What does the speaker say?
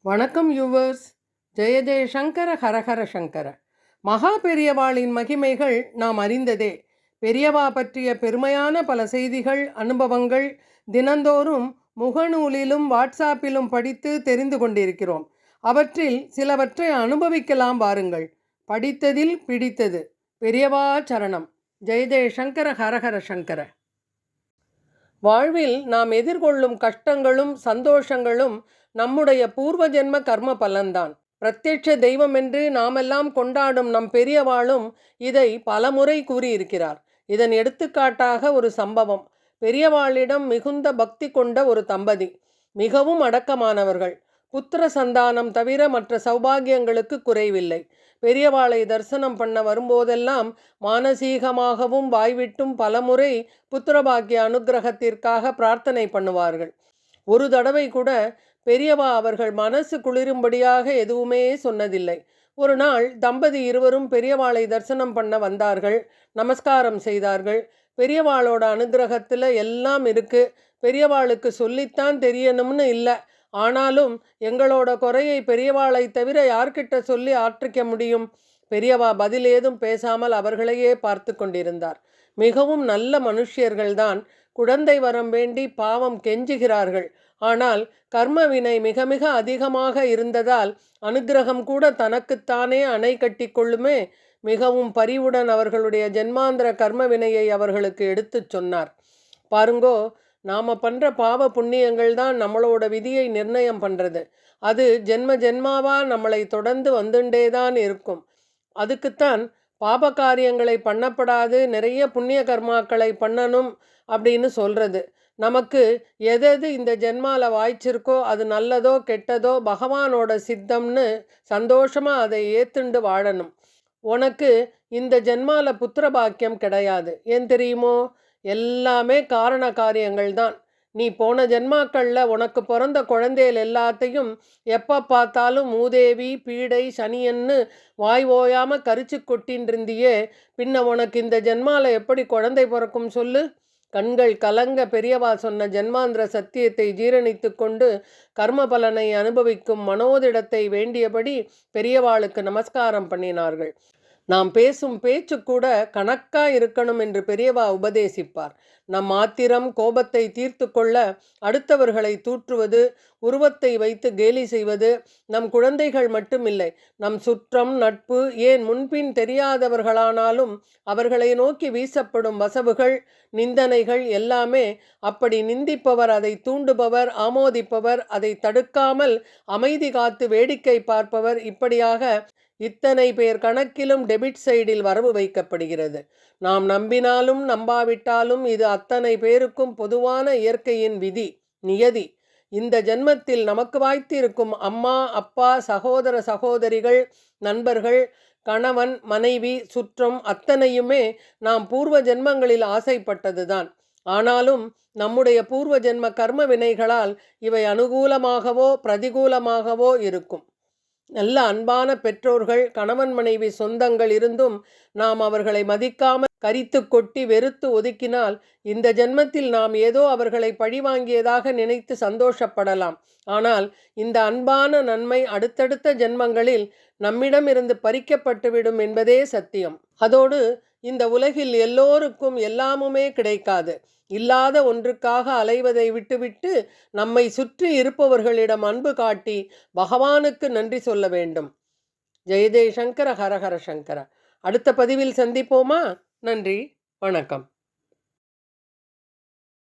வணக்கம் யூவர்ஸ். ஜெய ஜெய சங்கர ஹரஹர சங்கர. மகா பெரியவாளின் மகிமைகள் நாம் அறிந்ததே. பெரியவா பற்றிய பெருமையான பல செய்திகள் அனுபவங்கள் தினந்தோறும் முகநூலிலும் வாட்ஸ்ஆப்பிலும் படித்து தெரிந்து கொண்டிருக்கிறோம். அவற்றில் சிலவற்றை அனுபவிக்கலாம் வாருங்கள். படித்ததில் பிடித்தது. பெரியவா சரணம். ஜெய ஜெய சங்கர ஹரஹர சங்கர. வாழ்வில் நாம் எதிர்கொள்ளும் கஷ்டங்களும் சந்தோஷங்களும் நம்முடைய பூர்வ ஜென்ம கர்ம பலன்தான். பிரத்யட்ச தெய்வம் என்று நாமெல்லாம் கொண்டாடும் நம் பெரியவாளும் இதை பலமுறை கூறியிருக்கிறார். இதன் எடுத்துக்காட்டாக ஒரு சம்பவம். பெரியவாளிடம் மிகுந்த பக்தி கொண்ட ஒரு தம்பதி. மிகவும் அடக்கமானவர்கள். புத்திர சந்தானம் தவிர மற்ற சௌபாகியங்களுக்கு குறைவில்லை. பெரியவாளை தரிசனம் பண்ண வரும்போதெல்லாம் மானசீகமாகவும் வாய்விட்டும் பலமுறை புத்திரபாக்கிய அனுகிரகத்திற்காக பிரார்த்தனை பண்ணுவார்கள். ஒரு தடவை கூட பெரியவா அவர்கள் மனசு குளிரும்படியாக எதுவுமே சொன்னதில்லை. ஒரு நாள் தம்பதி இருவரும் பெரியவாளை தரிசனம் பண்ண வந்தார்கள். நமஸ்காரம் செய்தார்கள். பெரியவாளோட அனுகிரகத்தில் எல்லாம் இருக்கு. பெரியவாளுக்கு சொல்லித்தான் தெரியணும்னு இல்லை. ஆனாலும் எங்களோட குறையை பெரியவாளை தவிர யார்கிட்ட சொல்லி ஆற்றிக்க முடியும்? பெரியவா பதில் ஏதும் பேசாமல் அவர்களையே பார்த்து கொண்டிருந்தார். மிகவும் நல்ல மனுஷியர்கள்தான். குழந்தை வரம் வேண்டி பாவம் கெஞ்சுகிறார்கள். ஆனால் கர்ம வினை மிக மிக அதிகமாக இருந்ததால் அனுகிரகம் கூட தனக்குத்தானே அணை கட்டி கொள்ளுமே மிகவும் பரிவுடன் அவர்களுடைய ஜென்மாந்திர கர்ம வினையை அவர்களுக்கு எடுத்துச் சொன்னார். பாருங்கோ நாம் பண்ணுற பாவ புண்ணியங்கள் தான் நம்மளோட விதியை நிர்ணயம் பண்ணுறது அது ஜென்ம ஜென்மாவா நம்மளை தொடர்ந்து வந்துட்டே தான் இருக்கும். அதுக்குத்தான் பாப காரியங்களை பண்ணப்படாது நிறைய புண்ணிய கர்மாக்களை பண்ணணும் அப்படின்னு சொல்கிறது நமக்கு எதெது இந்த ஜென்மாவில் வாய்ச்சிருக்கோ அது நல்லதோ கெட்டதோ பகவானோட சித்தம்னு சந்தோஷமாக அதை ஏத்துண்டு வாழணும். உனக்கு இந்த ஜென்மாவில் புத்திர பாக்கியம் கிடையாது. ஏன் தெரியுமோ? எல்லாமே காரண காரியங்கள் தான் நீ போன ஜென்மாக்களில் உனக்கு பிறந்த குழந்தைகள் எல்லாத்தையும் எப்போ பார்த்தாலும் மூதேவி பீடை சனியன்னு வாய் ஓயாமல் கரிச்சு கொட்டின்றிருந்தியே. பின்ன உனக்கு இந்த ஜென்மாவில் எப்படி குழந்தை பிறக்கும் சொல்லு? கண்கள் கலங்க பெரியவா சொன்ன ஜென்மாந்திர சத்தியத்தை ஜீரணித்து கொண்டு கர்ம பலனை அனுபவிக்கும் மனோதிடத்தை வேண்டியபடி பெரியவாளுக்கு நமஸ்காரம் பண்ணினார்கள். நாம் பேசும் பேச்சு கூட கணக்கா இருக்கணும் என்று பெரியவா உபதேசிப்பார். நம் ஆத்திரம் கோபத்தை தீர்த்து கொள்ள அடுத்தவர்களை தூற்றுவது உருவத்தை வைத்து கேலி செய்வது நம் குழந்தைகள் மட்டுமில்லை. நம் சுற்றம் நட்பு ஏன் முன்பின் தெரியாதவர்களானாலும் அவர்களை நோக்கி வீசப்படும் வசவுகள் நிந்தனைகள் எல்லாமே அப்படி நிந்திப்பவர் அதை தூண்டுபவர் ஆமோதிப்பவர் அதை தடுக்காமல் அமைதி காத்து வேடிக்கை பார்ப்பவர் இப்படியாக இத்தனை பேர் கணக்கிலும் டெபிட் சைடில் வரவு வைக்கப்படுகிறது. நாம் நம்பினாலும் நம்பாவிட்டாலும் இது அத்தனை பேருக்கும் பொதுவான இயற்கையின் விதி நியதி. இந்த ஜென்மத்தில் நமக்கு வாய்த்திருக்கும் அம்மா அப்பா சகோதர சகோதரிகள் நண்பர்கள் கணவன் மனைவி சுற்றம் அத்தனையுமே நாம் பூர்வ ஜென்மங்களில் ஆசைப்பட்டதுதான். ஆனாலும் நம்முடைய பூர்வ ஜென்ம கர்ம வினைகளால் இவை அனுகூலமாகவோ பிரதிகூலமாகவோ இருக்கும். நல்ல அன்பான பெற்றோர்கள் கணவன் மனைவி சொந்தங்கள் இருந்தும் நாம் அவர்களை மதிக்காமல் கரித்து கொட்டி வெறுத்து ஒதுக்கினால் இந்த ஜென்மத்தில் நாம் ஏதோ அவர்களை பழிவாங்கியதாக நினைத்து சந்தோஷப்படலாம். ஆனால் இந்த அன்பான நன்மை அடுத்தடுத்த ஜென்மங்களில் நம்மிடமிருந்து பறிக்கப்பட்டுவிடும் என்பதே சத்தியம். அதோடு இந்த உலகில் எல்லோருக்கும் எல்லாமுமே கிடைக்காது. இல்லாத ஒன்றுக்காக அலைவதை விட்டுவிட்டு நம்மை சுற்றி இருப்பவர்களிடம் அன்பு காட்டி பகவானுக்கு நன்றி சொல்ல வேண்டும். ஜெயதே சங்கர ஹரஹர சங்கர. அடுத்த பதிவில் சந்திப்போமா? நன்றி வணக்கம்.